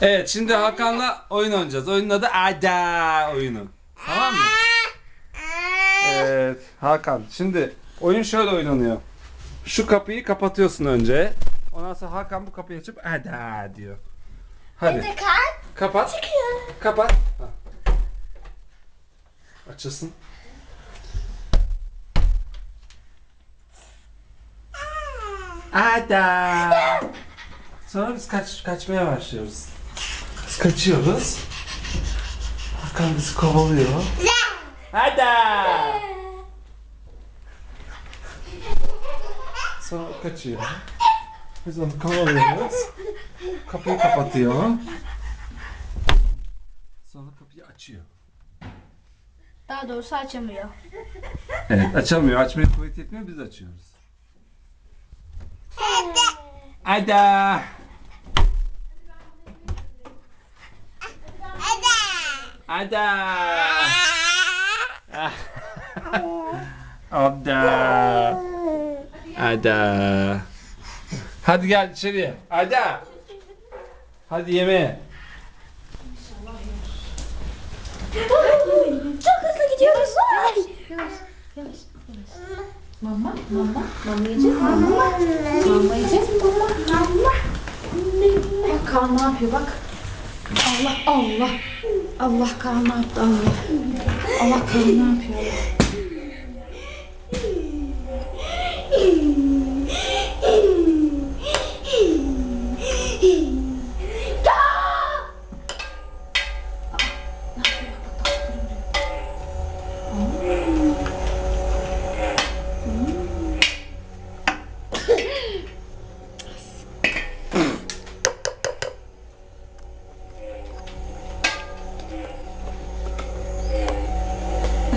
Evet şimdi Hakan'la oyun oynayacağız. Oyunun adı Ada oyunu. Tamam mı? Evet Hakan şimdi oyun şöyle oynanıyor. Şu kapıyı kapatıyorsun önce. Ondan sonra Hakan bu kapıyı açıp Ada diyor. Hadi Kalp kapat. çıkıyor. Kapat. Ha. Açılsın. Ada. Sonra biz kaç kaçmaya başlıyoruz. Kaçıyoruz. Hakan bizi kovalıyor. Ada. Sonra kaçıyor. Biz onu kovalıyoruz. Kapıyı kapatıyor. Sonra kapıyı açıyor. Daha doğrusu açamıyor. Evet açamıyor. Açmaya kuvvet yetmiyor biz açıyoruz. Ada. Ada. Ada. Ada. Hadi gel içeriye. Ada. Hadi yemeğe. Çok hızlı gidiyoruz. Mama, mama, mama yiyecek? Mama, mama yiyecek mi? Mama. Bak Kaan ne yapıyor bak. Allah Allah. Allah Kaan ne yaptı Allah. Allah Kaan ne yapıyor?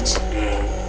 much.